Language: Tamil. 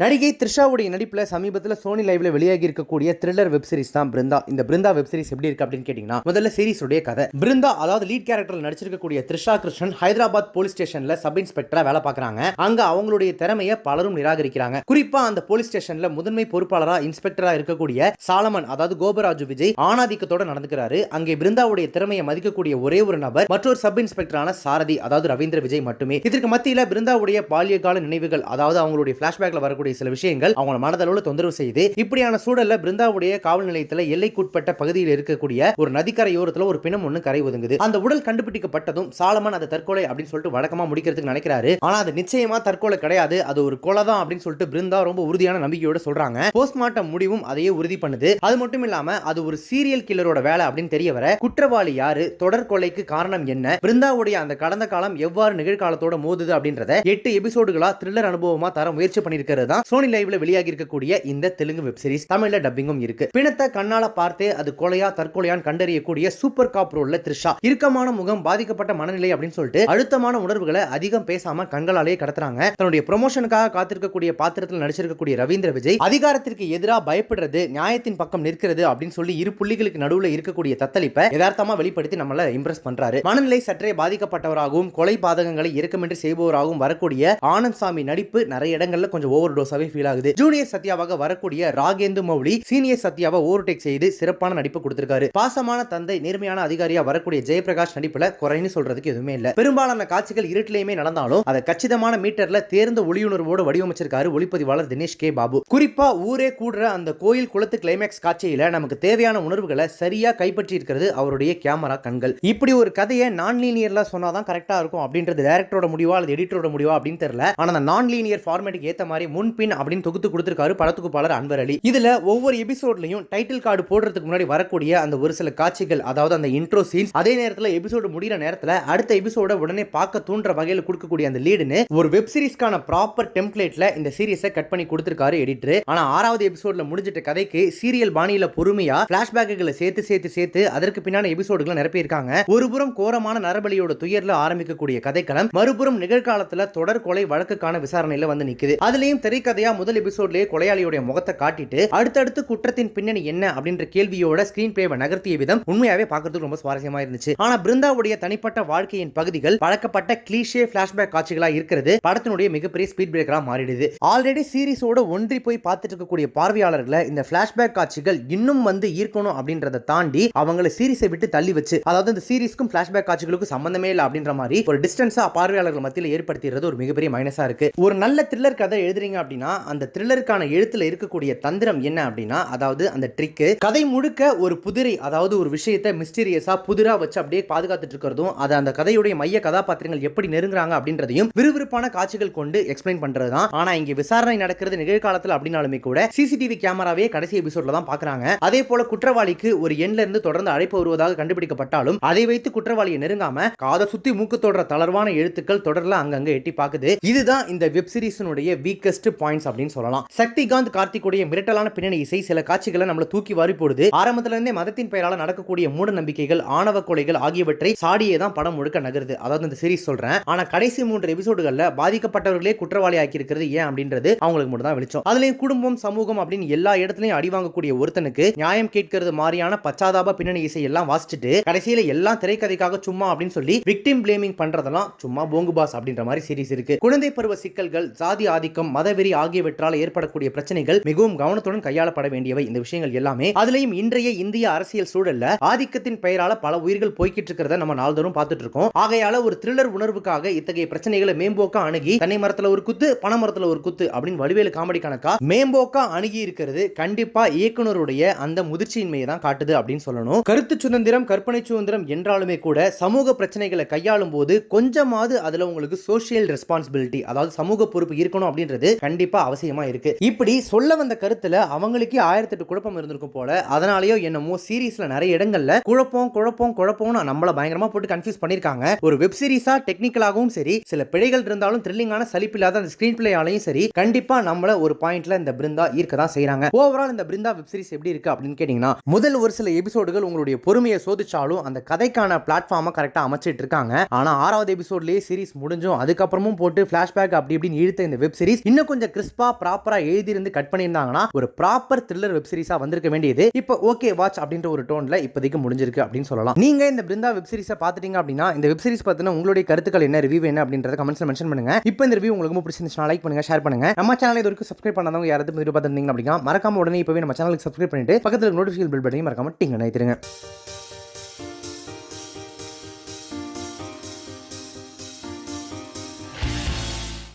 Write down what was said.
நடிகை த்ரிஷாவுடைய நடிப்பில் சமீபத்தில் சோனி லைவ்ல வெளியாகி இருக்கக்கூடிய த்ரில்லர் வெப் சீரிஸ் தான் பிருந்தா. இந்த பிருந்தா வெப் சீரிஸ் எப்படி இருக்கு அப்படின்னு கேட்டீங்கன்னா முதல்ல சீரிஸுடைய கதை. பிருந்தா அதாவது லீட் கேரக்டர் நடிச்சிருக்கக்கூடிய த்ரிஷா கிருஷ்ணன் ஹைதராபாத் போலீஸ் ஸ்டேஷன்ல சப் இன்ஸ்பெக்டரா வேலை பார்க்கறாங்க. அங்க அவங்களுடைய திறமையை பலரும் நிராகரிக்கிறாங்க. குறிப்பா அந்த போலீஸ் ஸ்டேஷன்ல முதன்மை பொறுப்பாளரா இன்ஸ்பெக்டரா இருக்கக்கூடிய சாலமன் அதாவது கோபராஜு விஜய் ஆணாதிக்கத்தோட நடந்துக்கிறாரு. அங்கே பிருந்தாவுடைய திறமையை மதிக்கக்கூடிய ஒரே ஒரு நபர் மற்றொரு சப் இன்ஸ்பெக்டரான சாரதி அதாவது ரவீந்திர விஜய் மட்டுமே. இதற்கு மத்தியில பிருந்தாவுடைய பால்ய கால நினைவுகள் அதாவது அவங்களுடைய பிளாஷ்பேக்ல வரக்கூடிய சில விஷயங்கள் அவங்கள மனதளவுல தொந்தரவு செய்து இப்படியான சூழல்ல பிருந்தாவுடைய காவல் நிலையத்துல எல்லைக்குட்பட்ட பகுதியில் இருக்கக்கூடிய ஒரு நதிக்கரையோரத்துல ஒரு பிணம் ஒண்ணு கரை ஒதுங்குது. அந்த உடல் கண்டுபிடிக்கப்பட்டதும் சாலமன் அதை தற்கொலை அப்படின்னு சொல்லிட்டு வழக்கமா முடிக்கிறதுக்கு நினைக்கிறாரு. ஆனா அது நிச்சயமா தற்கொலை கிடையாது. அது ஒரு கொலை தான் அப்படின்னு சொல்லிட்டு பிருந்தா ரொம்ப உறுதியான நம்பிக்கையோட சொல்றாங்க. போஸ்ட்மார்ட்டம் முடிவும் அதையே உறுதி பண்ணுது. அது மட்டும் இல்லாம அது ஒரு சீரியல் கில்லரோட வேலை அப்படின்னு தெரிய வர குற்றவாளி யாரு தொடர் கொலைக்கு காரணம் என்ன பிருந்தாவுடைய அந்த கடந்த காலம் எவ்வாறு நிகழ்காலத்தோட மோதுது அப்படின்றத எட்டு எபிசோடுகளா த்ரில்லர் அனுபவமா தர முயற்சி பண்ணிருக்கிறது தான் சோனி லைவ்ல வெளியாகி இருக்கக்கூடிய இந்த தெலுங்கு வெப் சீரிஸ் தமிழ்ல டப்பிங்கும் இருக்கு. பிணத்தை கண்ணால பார்த்தே அது கொலையா தற்கொலையான்னு கண்டறியக்கூடிய சூப்பர் காப் ரோல்ல த்ரிஷா. இறுக்கமான முகம் பாதிக்கப்பட்ட மனநிலை அப்படின்னு சொல்லிட்டு அழுத்தமான உணர்வுகளை அதிகம் பேசாம கண்களாலேயே கடத்துறாங்க. தன்னுடைய ப்ரொமோஷனுக்காக காத்திருக்கக்கூடிய பாத்திரத்தில் நடிச்சிருக்கக்கூடிய ரவீந்திர விஜய் அதிகாரத்திற்கு எதிராக பயப்படுறது நியாயத்தின் பக்கம் நிற்கிறது அப்படின்னு சொல்லி இரு புள்ளிகளுக்கு நடுவுல இருக்கக்கூடிய தத்தளிப்பை யதார்த்தமா வெளிப்படுத்தி நம்மள இம்ப்ரெஸ் பண்றாரு. மனநிலை சற்றே பாதிக்கப்பட்டவராகவும் கொலை பாதகங்களை இறக்கமின்றி செய்பவராகவும் வரக்கூடிய ஆனந்த் சாமி நடிப்பு நிறைய இடங்கள்ல கொஞ்சம் ஓவர் டோஸாவே ஃபீல் ஆகுது. ஜூனியர் சத்யாவாக வரக்கூடிய ராகேந்து மௌலி சீனியர் சத்யாவை ஓவர்டேக் செய்து சிறப்பான நடிப்பு கொடுத்திருக்காரு. பாசமான தந்தை நேர்மையான அதிகாரியா வரக்கூடிய ஜெயபிரகாஷ் நடிப்புல குறைன்னு சொல்றதுக்கு எதுவுமே இல்ல. பெரும்பாலான காட்சிகள் இருட்டிலேயுமே நடந்தாலும் அதை கச்சிதமான மீட்டர்ல தேர்ந்த ஒளியுணர்வோடு வடிவமைச்சிருக்காரு ஒளிப்பதிவாளர் தினேஷ் கே. பாபு. குறிப்பா ஊரே கூடுற அந்த கோயில் குளத்து கிளைமேக்ஸ் காட்சியில நமக்கு தேவையான உணர்வுகளை சரியா கைப்பற்றி இருக்கிறது அவருடைய கேமரா கண்கள். இப்படி ஒரு கதையை நான் லீனியர்ல சொன்னாதான் கரெக்டா இருக்கும் அப்படின்றது டேரக்டரோட முடிவா அல்லது எடிட்டரோட முடிவா அப்படின்னு தெரியல. ஆனா அந்த நான் லீனியர் ஃபார்மேட்டுக்கு ஏத்த மாதிரி முன் முன்பின் அப்படின்னு தொகுத்து கொடுத்திருக்காரு படத்துக்குப்பாளர் அன்வர் அலி. இதுல ஒவ்வொரு எபிசோட்லயும் டைட்டில் கார்டு போடுறதுக்கு முன்னாடி வரக்கூடிய அந்த ஒரு சில காட்சிகள் அதாவது அந்த இன்ட்ரோ சீன்ஸ் அதே நேரத்தில் எபிசோடு முடிகிற நேரத்தில் அடுத்த எபிசோட உடனே பார்க்க தூண்டுற வகையில் கொடுக்கக்கூடிய அந்த லீடுன்னு ஒரு வெப் சீரிஸ்க்கான ப்ராப்பர் டெம்ப்ளேட்ல இந்த சீரியஸை கட் பண்ணி கொடுத்திருக்காரு எடிட்டர் ஆனா ஆறாவது எபிசோட்ல முடிஞ்சிட்ட கதைக்கு சீரியல் பாணியில பொறுமையா பிளாஷ்பேக்குகளை சேர்த்து சேர்த்து சேர்த்து அதற்கு பின்னான எபிசோடுகளை நிரப்பியிருக்காங்க. ஒருபுறம் கோரமான நரபலியோட துயர்ல ஆரம்பிக்கக்கூடிய கதைக்களம் மறுபுறம் நிகழ்காலத்துல தொடர் கொலை வழக்குக்கான விசாரணையில வந்து நிக்குது. அதுலயும் திரைக்கதையா முதல் எபிசோட்லயே கொலையாளியோட முகத்தை காட்டிட்டு அடுத்தடுத்து குற்றத்தின் பின்னணி என்ன அப்படின்ற கேள்வியோட ஸ்கிரீன் பிளேவை நகர்த்திய விதம் உண்மையாவே பாக்குறதுக்கு ரொம்ப சுவாரஸ்யமா இருந்துச்சு. ஆனா பிருந்தாவுடைய தனிப்பட்ட வாழ்க்கையின் பகுதிகள் பழக்கப்பட்ட கிளீஷே பிளாஷ்பேக் காட்சிகளா இருக்கிறது படத்தினுடைய மிகப்பெரிய ஸ்பீட் பிரேக்கரா மாறிடுது. ஆல்ரெடி சீரிஸோட ஒன்றி போய் பார்த்துட்டு இருக்கக்கூடிய பார்வையாளர்களை இந்த பிளாஷ்பேக் காட்சிகள் இன்னும் வந்து ஈர்க்கணும் அப்படின்றத தாண்டி அவங்களை சீரிஸை விட்டு தள்ளி வச்சு அதாவது இந்த சீரிஸ்க்கும் பிளாஷ்பேக் காட்சிகளுக்கும் சம்பந்தமே இல்லை அப்படின்ற மாதிரி ஒரு டிஸ்டன்ஸா பார்வையாளர்கள் மத்தியில் ஏற்படுத்திடுறது ஒரு மிகப்பெரிய மைனஸா இருக்கு. ஒரு நல்ல த்ரில்லர் கதை எழுதுறீங்க அப்படின்னா அந்த த்ரில்லருக்கான எழுத்துல இருக்கக்கூடிய தந்திரம் என்ன அப்படின்னா அதாவது அந்த ட்ரிக்கு கதை முழுக்க ஒரு புதிரை அதாவது ஒரு விஷயத்தை மிஸ்டீரியஸா புதிரா வச்சு அப்படியே பாதுகாத்துட்டு இருக்கிறதும் அதை அந்த கதையுடைய மைய கதாபாத்திரங்கள் எப்படி நெருங்குறாங்க அப்படின்றதையும் விறுவிறுப்பான காட்சிகள் கொண்டு எக்ஸ்பிளைன் பண்றது தான் ஆனா இங்க விசாரணை நடக்கிறது நிகழ்காலத்தில் அப்படின்னாலுமே கூட சிசிடிவி கேமராவே கடைசி எபிசோட்ல தான் பாக்குறாங்க. அதே போல குற்றவாளிக்கு ஒரு எண்ல இருந்து தொடர்ந்து அழைப்பு வருவதாக கண்டுபிடிக்கப்பட்டாலும் அதை வைத்து குற்றவாளியை நெருங்காம காதை சுத்தி மூக்கு தொடர தளர்வான எழுத்துக்கள் தொடர்ல அங்கங்க எட்டி பாக்குது. இதுதான் இந்த வெப் சீரிஸினுடைய வீக்கஸ்ட் பாயிண்ட்ஸ் அப்படின்னு சொல்லலாம். சக்திகாந்த் கார்த்திக்குடைய மிரட்டலான பின்னணி இசை சில காட்சிகளை நம்மள தூக்கி வாரி போடுது ஆரம்பத்துல இருந்தே மதத்தின் பெயரால நடக்கக்கூடிய மூட நம்பிக்கைகள் ஆணவ கொலைகள் ஆகியவற்றை சாடியே தான் படம் முழுக்க நகருது. அதாவது இந்த சீரிஸ் சொல்றேன். ஆனா கடைசி மூன்று எபிசோடுகள்ல பாதிக்கப்பட்டவர்களே குற்றவாளி ஆக்கி இருக்கிறது ஏன் அப்படின்றது அவங்களுக்கு மட்டும் தான் வெளிச்சம். அதுலயும் குடும்பம் சமூகம் அப்படின்னு எல்லா இடத்துலயும் அடி வாங்கக்கூடிய ஒருத்தனுக்கு நியாயம் கேட்கிறது மாதிரியான பச்சாதாப பின்னணி இசை எல்லாம் வாசிச்சுட்டு கடைசியில எல்லாம் திரைக்கதைக்காக சும்மா அப்படின்னு சொல்லி விக்டிம் பிளேமிங் பண்றதெல்லாம் சும்மா போங்கு பாஸ் அப்படின்ற மாதிரி சீரிஸ் இருக்கு. குழந்தை பருவ சிக்கல்கள் ஜாதி ஆதிக்கம் மதவெறி ஆகியவற்றால் ஏற்படக்கூடிய பிரச்சனைகள் மிகவும் கவனத்துடன் கையாளப்பட வேண்டியவை. இந்த விஷயங்கள் எல்லாமே அதுலயும் இன்றைய இந்திய அரசியல் சூழல்ல ஆதிக்கத்தின் பெயரால பல உயிர்கள் போய்கிட்டு இருக்கிறத நம்ம நாள்தோறும் பார்த்துட்டு இருக்கோம். ஆகையால ஒரு த்ரில்லர் உணர்வுக்காக இத்தகைய பிரச்சனைகளை மேம்போக்கா அணுகி தன்னை மரத்துல ஒரு குத்து பண மரத்துல ஒரு குத்து அப்படின்னு வடிவேலு காமெடி கணக்கா மேம்போக்கா அணுகி இருக்கிறது கண்டிப்பா இயக்குனருடைய அந்த முதிர்ச்சியின்மையை தான் காட்டுது அப்படின்னு சொல்லணும். கருத்து சுதந்திரம் கற்பனை சுதந்திரம் என்றாலுமே கூட சமூக பிரச்சனைகளை கையாளும் போது கொஞ்சமாவது அதுல உங்களுக்கு சோசியல் ரெஸ்பான்சிபிலிட்டி அதாவது சமூக பொறுப்பு இருக்கணும் அப்படின்றது கண்டிப்பா அவசியமா இருக்கு. இப்படி சொல்ல வந்த கருத்துல அவங்களுக்கே ஆயிரத்தி எட்டு குழப்பம் இருந்திருக்கும் போல அதனாலயோ என்னமோ சீரிஸ்ல நிறைய இடங்கள்ல குழப்பம் குழப்பம் குழப்பம்னு நம்மள பயங்கரமா போட்டு கன்ஃபியூஸ் பண்ணிருக்காங்க. ஒரு வெப் சீரிஸாக டெக்னிக்கலாகவும் சரி சில பிழைகள் இருந்தாலும் த்ரில்லிங்கான சலிப்பில்லாத அந்த ஸ்கிரீன் பிளேயாலையும் சரி கண்டிப்பா நம்மள ஒரு பாயிண்ட்ல இந்த பிருந்தா ஈர்க்க தான் செய்கிறாங்க ஓவரால் இந்த பிருந்தா வெப் சீரிஸ் எப்படி இருக்கு அப்படின்னு கேட்டீங்கன்னா முதல் ஒரு சில எபிசோடுகள் உங்களுடைய பொறுமையை சோதிச்சாலும் அந்த கதைக்கான பிளாட்ஃபார்மை கரெக்டா அமைச்சிட்டு இருக்காங்க. ஆனா ஆறாவது எபிசோட்லயே சீரிஸ் முடிஞ்சும் அதுக்கப்புறமும் போட்டு பிளாஷ்பேக் அப்படி இப்படின்னு இழுத்த இந்த வெப் சீரிஸ் இன்னும் கொஞ்சம் கிறிஸ்பா ப்ராப்பரா எழுதியிருந்து கட் பண்ணியிருந்தாங்கன்னா ஒரு ப்ராப்பர் த்ரில்லர் வெப்சீரிஸா வந்திருக்க வேண்டியது. இப்போ ஓகே வாட்ச் அப்படின்ற ஒரு டோன்ல இப்போதைக்கு முடிஞ்சிருக்கு அப்படின்னு சொல்லலாம். நீங்க இந்த பிருந்தா வெப் சீரிஸை பார்த்துட்டீங்க அப்படின்னா இந்த வெப் சீரிஸ் பத்தின உங்களுடைய கருத்துக்கள் என்ன ரிவ்யூ என்ன அப்படின்றத கமெண்ட்ஸ்ல மென்ஷன் பண்ணுங்க. இப்போ இந்த ரிவ்யூ உங்களுக்கு பிடிச்சிருந்துச்சுன்னா லைக் பண்ணுங்க ஷேர் பண்ணுங்க. நம்ம சேனல் இது வரைக்கும் சப்ஸ்கிரைப் பண்ணாதவங்க யாராவது வீடியோ பார்த்துருந்தீங்க அப்படின்னா மறக்காம உடனே இப்பவே நம்ம சேனலுக்கு சப்ஸ்கிரைப் பண்ணிட்டு பக்கத்துல நோட்டிஃபிகேஷன் பில் பட்டனையும் மறக்காம டிங்க நினைத்துருங்க